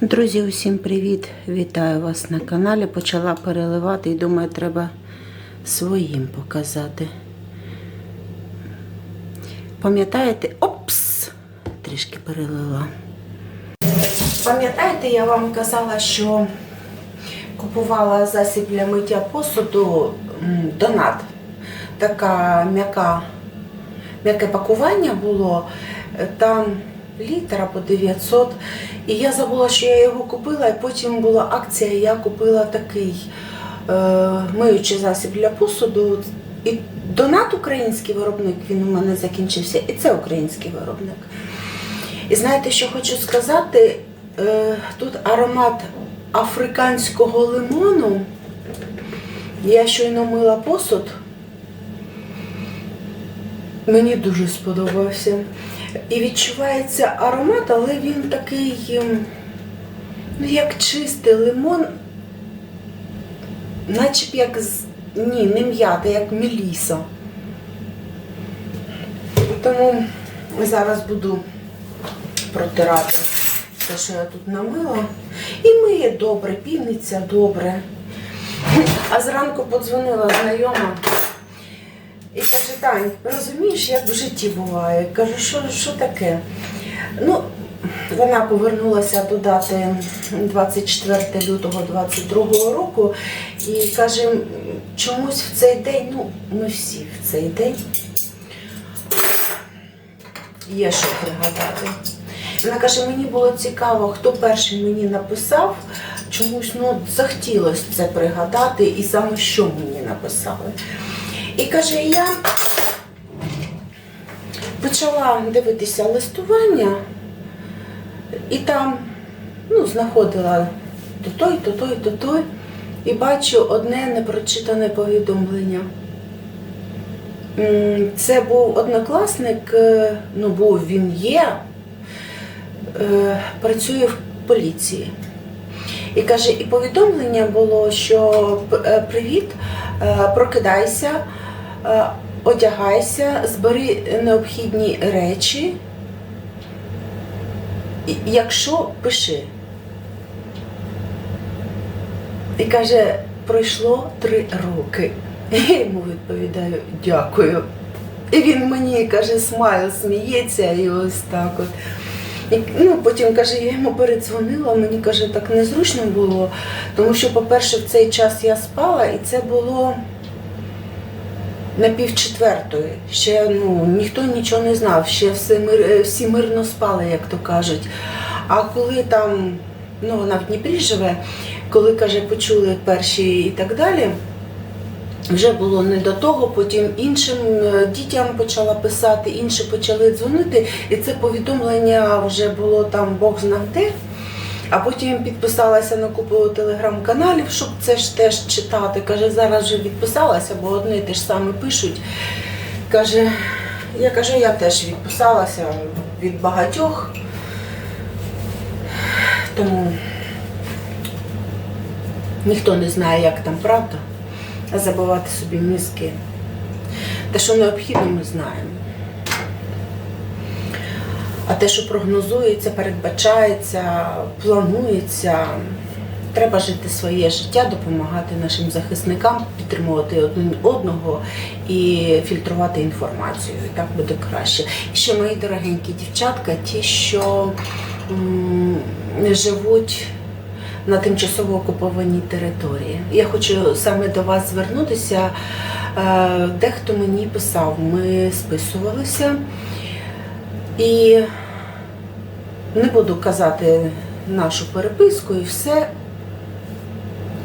Друзі, усім привіт! Вітаю вас на каналі. Почала переливати і думаю, треба своїм показати. Пам'ятаєте? Опс! Трішки перелила. Пам'ятаєте, я вам казала, що купувала засіб для миття посуду донат. Така м'яке пакування було. Там літр або 900. І я забула, що я його купила, і потім була акція, я купила такий е, миючий засіб для посуду. І донат український виробник, він у мене закінчився, і це український виробник. І знаєте, що хочу сказати? Е, тут аромат африканського лимону. Я щойно мила посуд. Мені дуже сподобався. І відчувається аромат, але він такий, ем, ну, як чистий лимон, наче як з. Ні, не м'ята, як меліса. Тому зараз буду протирати те, що я тут намила. І миє добре, півниця добре. А зранку подзвонила знайома. І каже, Тань, розумієш, як в житті буває? Кажу, що, що таке? Ну, вона повернулася до дати 24 лютого 22 року і каже, чомусь в цей день, ну, ми всі в цей день є що пригадати. Вона каже, мені було цікаво, хто перший мені написав, чомусь ну, захотілося це пригадати і саме що мені написали. І каже, я почала дивитися листування, і там ну, знаходила то той, то той, то той, і бачу одне непрочитане повідомлення. Це був однокласник, е, ну був він є, е, працює в поліції. І каже, і повідомлення було, що е, привіт, прокидайся, одягайся, збери необхідні речі. Якщо пиши. І каже, пройшло три роки. Я йому відповідаю, дякую. І він мені каже, смайл, сміється, і ось так от. І, ну, потім каже, я йому передзвонила, мені каже, так незручно було, тому що, по-перше, в цей час я спала, і це було на півчетвертої. Ще ну, ніхто нічого не знав, ще все мир, е, всі мирно спали, як то кажуть. А коли там, ну вона в Дніпрі живе, коли каже, почули перші і так далі. Вже було не до того, потім іншим е, дітям почала писати, інші почали дзвонити, і це повідомлення вже було там Бог знав де. А потім підписалася на купу телеграм-каналів, щоб це ж теж читати. Каже, зараз вже відписалася, бо одне те ж саме пишуть. Каже, я кажу, я теж відписалася від багатьох. Тому ніхто не знає, як там правда, а забивати собі мізки. Те, що необхідно, ми знаємо. А те, що прогнозується, передбачається, планується, треба жити своє життя, допомагати нашим захисникам, підтримувати один одного і фільтрувати інформацію. І так буде краще. І ще мої дорогенькі дівчатка, ті, що м, живуть на тимчасово окупованій території. Я хочу саме до вас звернутися. Е, Дехто мені писав, ми списувалися. І не буду казати нашу переписку і все.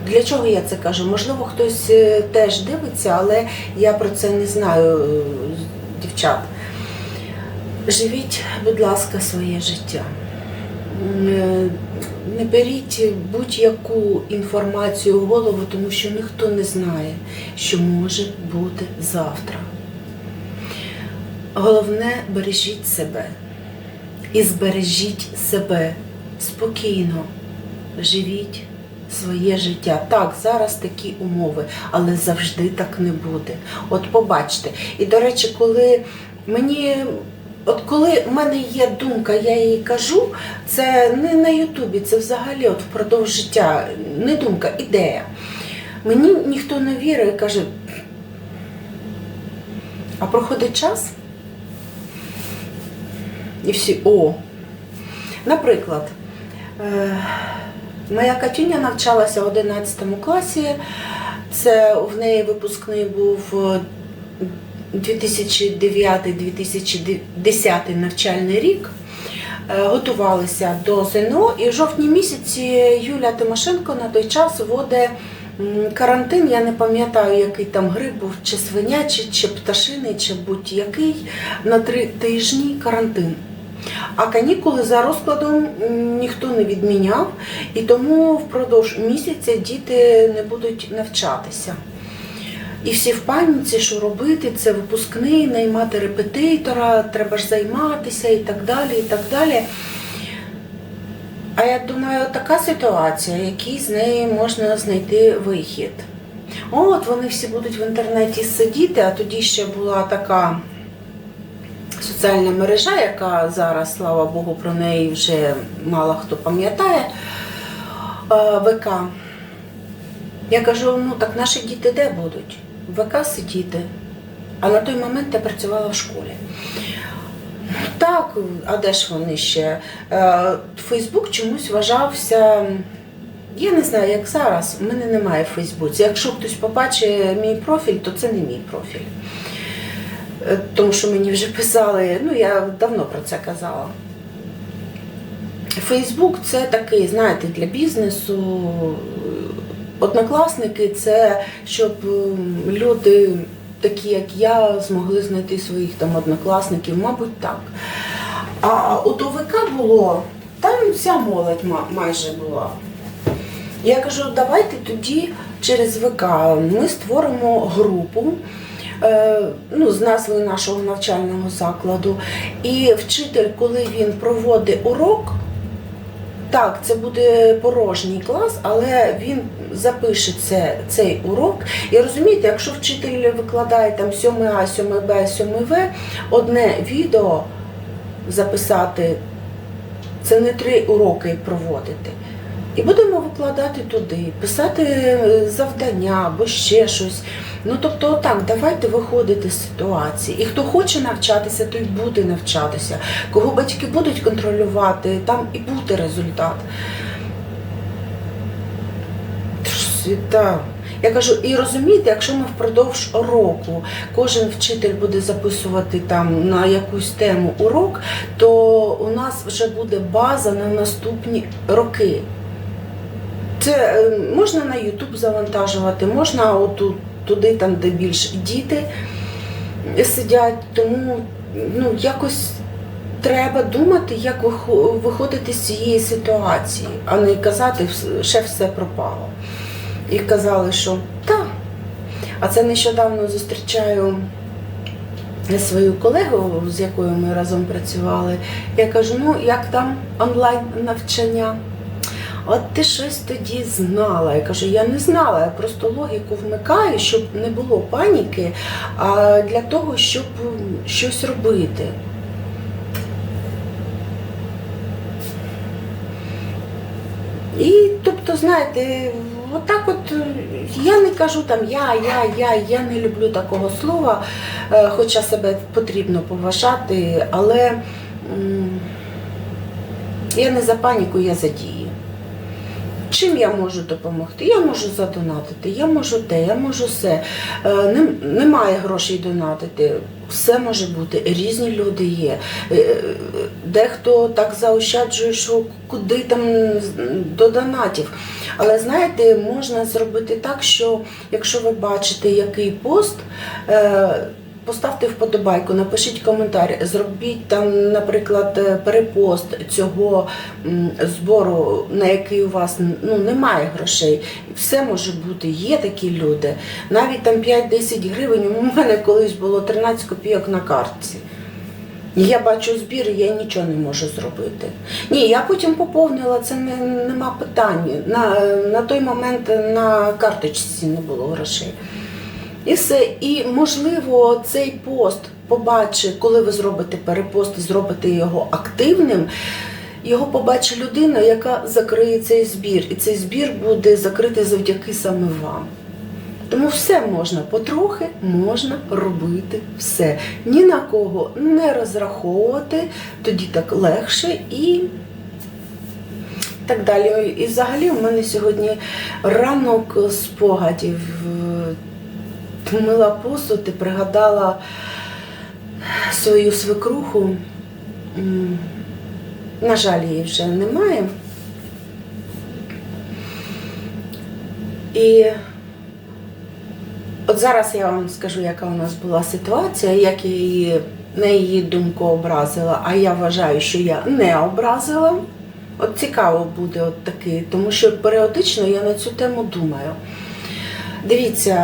Для чого я це кажу? Можливо, хтось е, теж дивиться, але я про це не знаю, е, дівчат. Живіть, будь ласка, своє життя. Е, Не беріть будь-яку інформацію в голову, тому що ніхто не знає, що може бути завтра. Головне, бережіть себе і збережіть себе спокійно, живіть своє життя. Так, зараз такі умови, але завжди так не буде. От побачте. І, до речі, коли мені от коли в мене є думка, я її кажу, це не на Ютубі, це взагалі от впродовж життя. Не думка, ідея. Мені ніхто не вірить і каже, а проходить час, і всі о. Наприклад, е, моя Катюня навчалася в 11 класі. Це в неї випускний був е, 2009-2010 навчальний рік. Е, Готувалися до ЗНО, і в жовтні місяці Юля Тимошенко на той час вводить карантин. Я не пам'ятаю, який там гриб був, чи свинячий, чи пташиний, чи будь-який на три тижні карантин. А канікули за розкладом ніхто не відміняв, і тому впродовж місяця діти не будуть навчатися. І всі в паніці, що робити, це випускний, наймати репетитора, треба ж займатися і так далі. і так далі. А я думаю, така ситуація, який з неї можна знайти вихід. От вони всі будуть в інтернеті сидіти, а тоді ще була така соціальна мережа, яка зараз, слава Богу, про неї вже мало хто пам'ятає. е, ВК. Я кажу, ну так наші діти де будуть? В ВК сидіти. А на той момент я працювала в школі. Ну так, а де ж вони ще? Е, Фейсбук чомусь вважався. Я не знаю, як зараз, в мене немає в Фейсбуці. Якщо хтось побачить мій профіль, то це не мій профіль. Е, Тому що мені вже писали, ну я давно про це казала. Фейсбук це такий, знаєте, для бізнесу. Однокласники це щоб люди, такі як я, змогли знайти своїх там однокласників, мабуть, так. А от ОВК було, там вся молодь майже була. Я кажу, давайте тоді через ВК ми створимо групу ну, з назвою нашого навчального закладу. І вчитель, коли він проводить урок, так, це буде порожній клас, але він запише це, цей урок. І розумієте, якщо вчитель викладає там 7А, 7Б, 7В, одне відео записати, це не три уроки проводити. І будемо викладати туди, писати е, завдання або ще щось. Ну тобто, так, давайте виходити з ситуації. І хто хоче навчатися, той буде навчатися. Кого батьки будуть контролювати, там і буде результат. Світа. Я кажу, і розумієте, якщо ми впродовж року кожен вчитель буде записувати там на якусь тему урок, то у нас вже буде база на наступні роки. Це е, можна на YouTube завантажувати, можна отут, туди, там, де більш діти сидять. Тому ну, якось треба думати, як виходити з цієї ситуації, а не казати, «Вс- ще все пропало. І казали, що так. А це нещодавно зустрічаю свою колегу, з якою ми разом працювали. Я кажу, ну як там онлайн навчання? От ти щось тоді знала. Я кажу, я не знала, я просто логіку вмикаю, щоб не було паніки, а для того, щоб щось робити. І тобто, знаєте, отак от е, я не кажу там я, я, я, я не люблю такого слова, е, хоча себе потрібно поважати, але я не за паніку, я за дії. Чим я можу допомогти? Я можу задонатити, я можу те, я можу все. Е, Немає грошей донатити. Все може бути, різні люди є. Е, е, Дехто так заощаджує, що куди там до донатів. Але знаєте, можна зробити так, що якщо ви бачите який пост, поставте вподобайку, напишіть коментар, зробіть там, наприклад, е, перепост цього збору, на який у вас ну, немає грошей. Все може бути, є такі люди. Навіть там 5-10 гривень, у мене колись було 13 копійок на картці. Я бачу збір, я нічого не можу зробити. Ні, я потім поповнила, це не, нема питань. На, на той момент на карточці не було грошей. І все. І можливо, цей пост побачить, коли ви зробите перепост зробите його активним. Його побачить людина, яка закриє цей збір. І цей збір буде закритий завдяки саме вам. Тому все можна потрохи, можна робити все. Ні на кого не розраховувати, тоді так легше і так далі. І взагалі у мене сьогодні ранок спогадів. Е, Мила посуд і пригадала свою свекруху. На жаль, її вже немає. І от зараз я вам скажу, яка у нас була ситуація, як я її на її думку образила, а я вважаю, що я не образила. От цікаво буде от такий, тому що періодично я на цю тему думаю. Дивіться,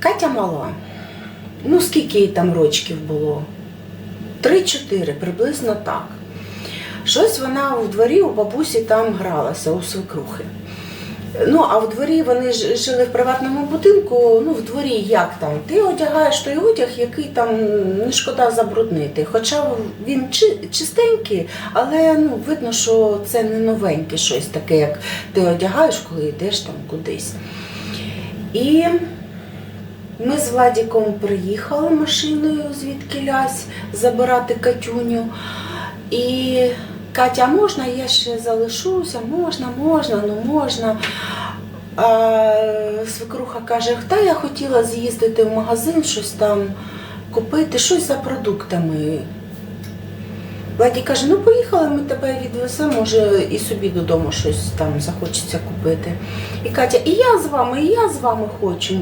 Катя мала. Ну, скільки їй там рочків було? Три-чотири, приблизно так. Щось вона у дворі у бабусі там гралася у свекрухи. Ну, а в дворі вони жили в приватному будинку. Ну, в дворі як там? Ти одягаєш той одяг, який там не шкода забруднити. Хоча він чистенький, але ну, видно, що це не новеньке щось таке, як ти одягаєш, коли йдеш там кудись. І ми з Владіком приїхали машиною звідки лясь забирати Катюню. І Катя, можна я ще залишуся? Можна, можна, ну можна. А свекруха каже, та я хотіла з'їздити в магазин, щось там купити, щось за продуктами. Владі каже, ну поїхали, ми тебе відвеземо, може і собі додому щось там захочеться купити. І Катя, і я з вами, і я з вами хочу.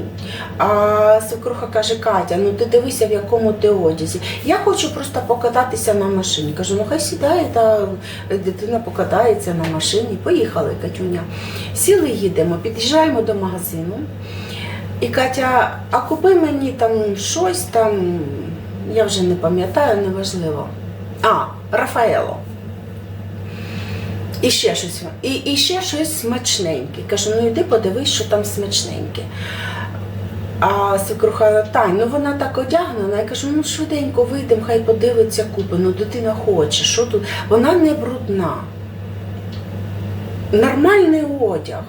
А свекруха каже, Катя, ну ти дивися, в якому ти одязі. Я хочу просто покататися на машині. Кажу, ну хай сідає, та дитина покатається на машині. Поїхали, Катюня. Сіли, їдемо, під'їжджаємо до магазину. І Катя, а купи мені там щось там, я вже не пам'ятаю, неважливо. А, Рафаело. І ще щось, і, і ще щось смачненьке. Кажу, ну йди подивись, що там смачненьке. А свекруха Тань, ну вона так одягнена. Я кажу, ну швиденько вийдемо, хай подивиться купи. Ну дитина хоче, що тут? Вона не брудна. Нормальний одяг.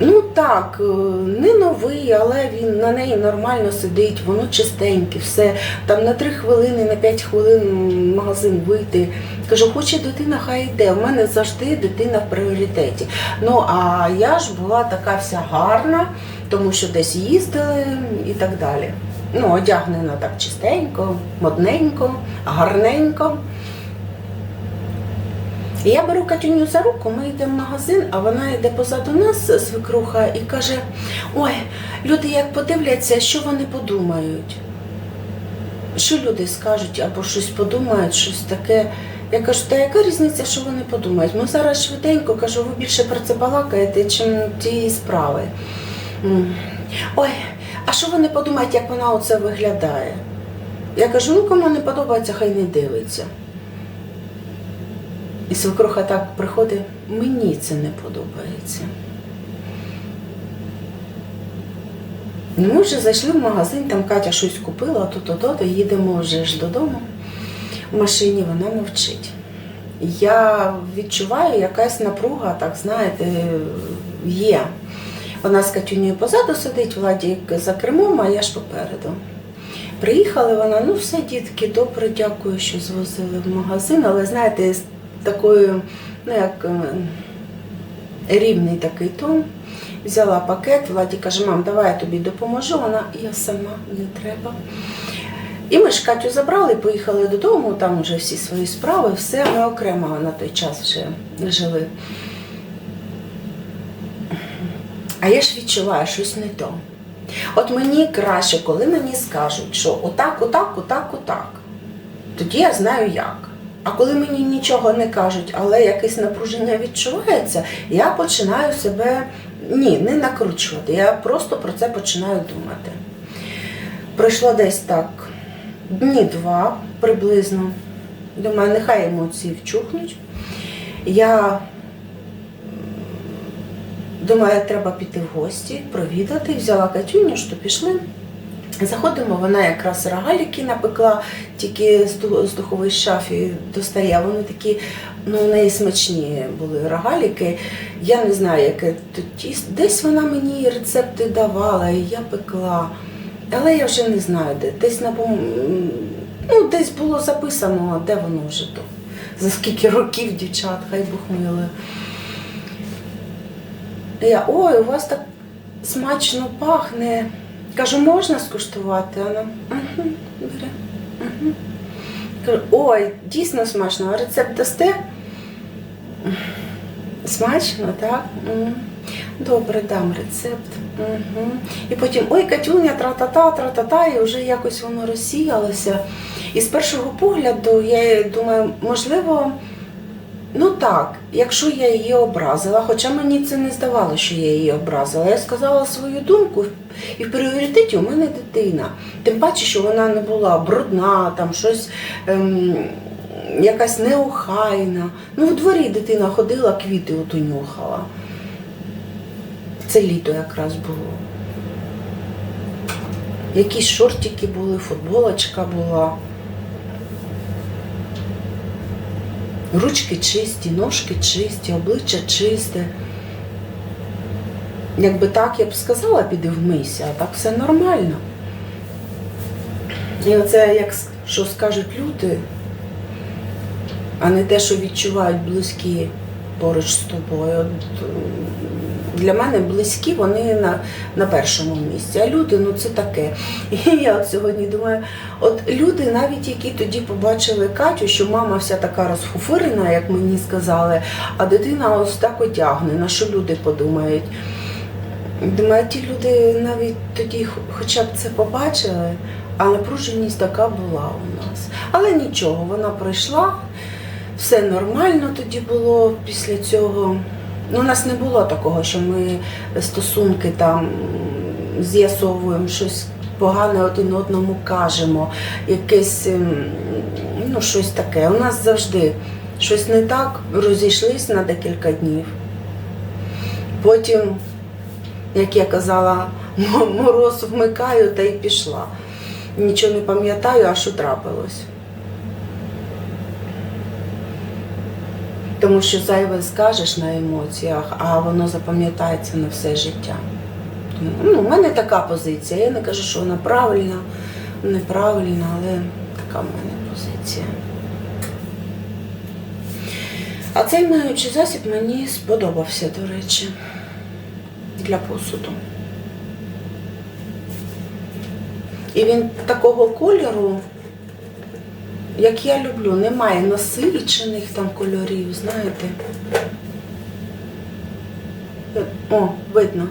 Ну так, е, не новий, але він на неї нормально сидить, воно чистеньке, все. Там на 3 хвилини, на 5 хвилин магазин вийти. Кажу, хоче дитина, хай йде. У мене завжди дитина в пріоритеті. Ну а я ж була така вся гарна, тому що десь їздили і так далі. Ну, одягнена так чистенько, модненько, гарненько. Я беру Катюню за руку, ми йдемо в магазин, а вона йде позаду нас, свекруха, і каже: Ой, люди як подивляться, що вони подумають. Що люди скажуть або щось подумають, щось таке. Я кажу, та яка різниця, що вони подумають? Ми зараз швиденько кажу, ви більше про це балакаєте, чим тієї справи. Ой, а що вони подумають, як вона оце виглядає? Я кажу, ну кому не подобається, хай не дивиться. І свекруха так приходить, мені це не подобається. Ну, ми вже зайшли в магазин, там Катя щось купила, то-то, то їдемо вже ж додому. В машині вона мовчить. Я відчуваю, якась напруга, так знаєте, є. Вона з Катюнею позаду сидить, Владік за кермом, а я ж попереду. Приїхали вона, ну все, дітки, добре, дякую, що звозили в магазин, але знаєте, такою, ну як е, рівний такий тон. Взяла пакет, Владі каже, мам, давай я тобі допоможу. Вона, я сама не треба. І ми ж Катю забрали, поїхали додому, там вже всі свої справи, все, ми окремо на той час вже жили. А я ж відчуваю щось не то. От мені краще, коли мені скажуть, що отак, отак, отак, отак. Тоді я знаю як. А коли мені нічого не кажуть, але якесь напруження відчувається, я починаю себе ні, не накручувати. Я просто про це починаю думати. Пройшло десь так дні два приблизно. Думаю, нехай емоції вчухнуть. Я Думаю, треба піти в гості, провідати. Взяла Катюню, що пішли. Заходимо, вона якраз рогаліки напекла, тільки з ду- з духової шафи достає. Вони такі, ну, у неї смачні були рогаліки. Я не знаю, яке тут тісто. Десь вона мені рецепти давала, і я пекла. Але я вже не знаю, де. Десь на ну, десь було записано, де воно вже то. За скільки років дівчат, хай Бог милує. Я, ой, у вас так смачно пахне. Кажу, можна скуштувати? Вона бере. Угу. Кажу, ой, дійсно смачно, а рецепт дасте? Смачно, так? Добре, дам рецепт. Угу. І потім, ой, Катюня, тра-та-та, тра-та-та, і вже якось воно розсіялося. І з першого погляду я думаю, можливо, ну так, якщо я її образила, хоча мені це не здавалося, що я її образила. Я сказала свою думку, і в пріоритеті у мене дитина. Тим паче, що вона не була брудна, там щось. Ем, Якась неохайна. Ну, в дворі дитина ходила, квіти от унюхала. Це літо якраз було. Якісь шортики були, футболочка була. Ручки чисті, ножки чисті, обличчя чисте. Якби так, я б сказала, піди вмийся, а так все нормально. І оце, як що скажуть люди, а не те, що відчувають близькі поруч з тобою. От, для мене близькі, вони на, на першому місці. А люди, ну це таке. І я от сьогодні думаю, от люди, навіть які тоді побачили Катю, що мама вся така розфуфирена, як мені сказали, а дитина ось так одягне, на що люди подумають. Думаю, ті люди навіть тоді хоча б це побачили, а напруженість така була у нас. Але нічого, вона пройшла, все нормально тоді було після цього. Ну, у нас не було такого, що ми стосунки там з'ясовуємо щось погане один одному кажемо, якесь ем, ну, щось таке. У нас завжди щось не так, розійшлись на декілька днів. Потім, як я казала, мороз вмикаю та й пішла. Нічого не пам'ятаю, а що трапилось. Тому що зайве скажеш на емоціях, а воно запам'ятається на все життя. Ну, у мене така позиція. Я не кажу, що вона правильна, неправильна, але така в мене позиція. А цей миючий засіб мені сподобався, до речі, для посуду. І він такого кольору, як я люблю, немає насичених там кольорів, знаєте. О, видно.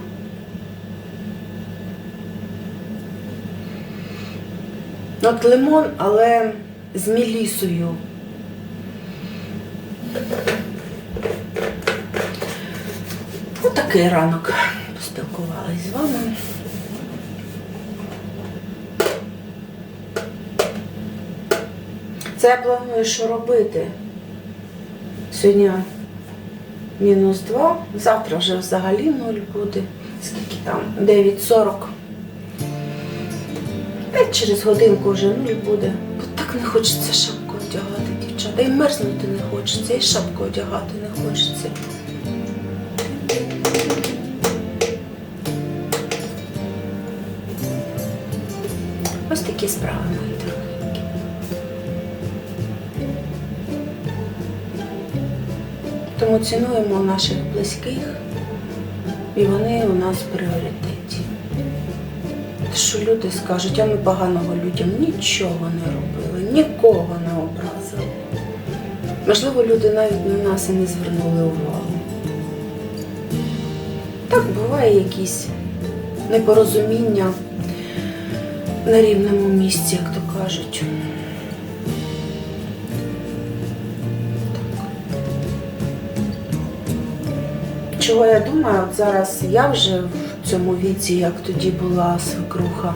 От лимон, але з мілісою. Отакий ранок поспілкувалась з вами. Це планую, що робити. Сьогодні мінус 2, завтра вже взагалі 0 буде. Скільки там? 9.40. Та через годинку вже 0 буде. Бо так не хочеться шапку одягати, дівчата. І мерзнути не хочеться, і шапку одягати не хочеться. Ось такі справи, Тому цінуємо наших близьких, і вони у нас в пріоритеті. Що люди скажуть, а ми поганого людям нічого не робили, нікого не образили. Можливо, люди навіть на нас і не звернули увагу. Так буває якісь непорозуміння на рівному місці, як то кажуть. Чого я думаю, от зараз я вже в цьому віці, як тоді була свекруха,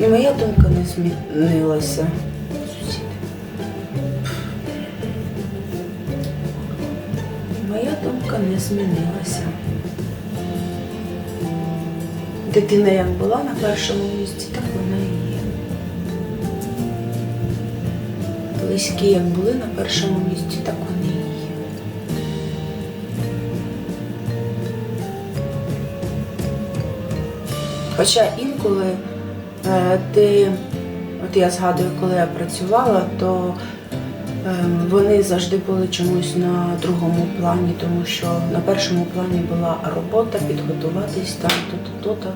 і моя думка не змінилася. Моя думка не змінилася. Дитина як була на першому місці, так вона і є. Близькі як були на першому місці, так вони Хоча інколи е, ти, от я згадую, коли я працювала, то е, вони завжди були чомусь на другому плані, тому що на першому плані була робота, підготуватись там, то-то, то-то.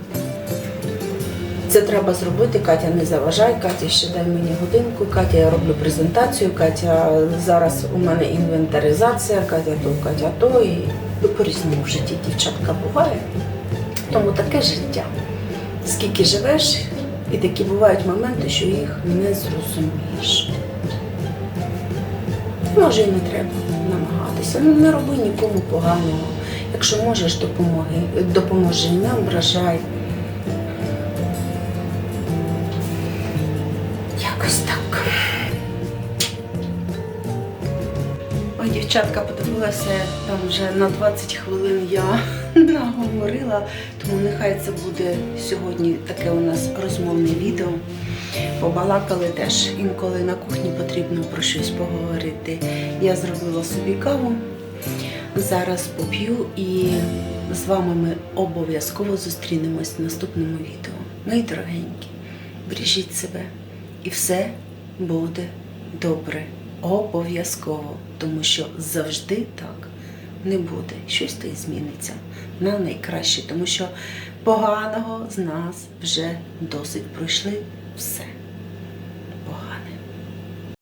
Це треба зробити, Катя, не заважай, Катя, ще дай мені годинку, Катя, я роблю презентацію, Катя, зараз у мене інвентаризація, Катя то, Катя то, і ну, по-різному в житті дівчатка буває. Тому таке життя. Скільки живеш, і такі бувають моменти, що їх не зрозумієш. Може, і не треба намагатися. Ну, не роби нікому поганого. Якщо можеш, допомоги, допоможи, не ображай. Дівчатка, подивилася, там вже на 20 хвилин я наговорила, тому нехай це буде сьогодні таке у нас розмовне відео. Побалакали теж інколи на кухні потрібно про щось поговорити. Я зробила собі каву. Зараз поп'ю і з вами ми обов'язково зустрінемось в наступному відео. Мої дорогенькі, бережіть себе і все буде добре. Обов'язково, тому що завжди так не буде. Щось то й зміниться на найкраще, тому що поганого з нас вже досить пройшли все.